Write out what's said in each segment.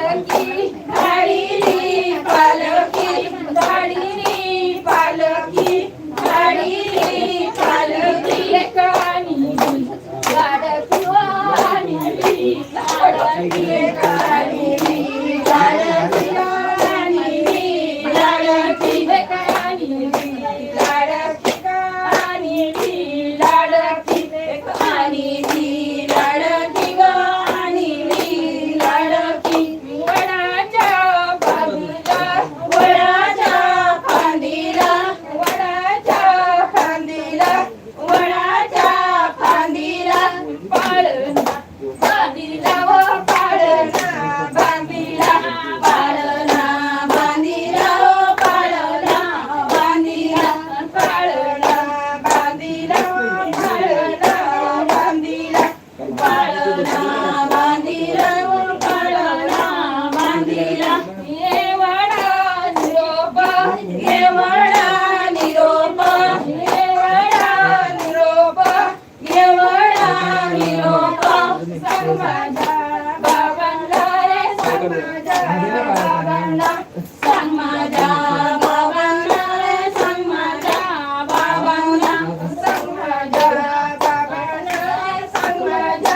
Thank you.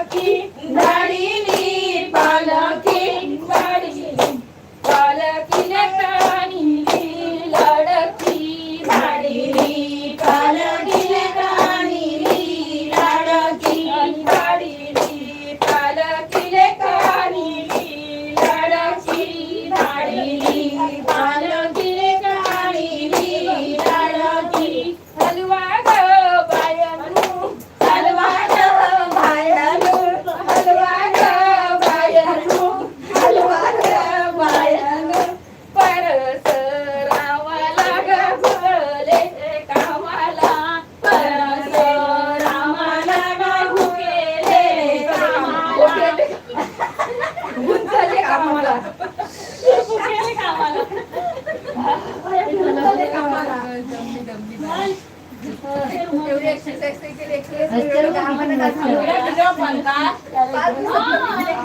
aqui. Não. एवढी exercise नाही केली, exercise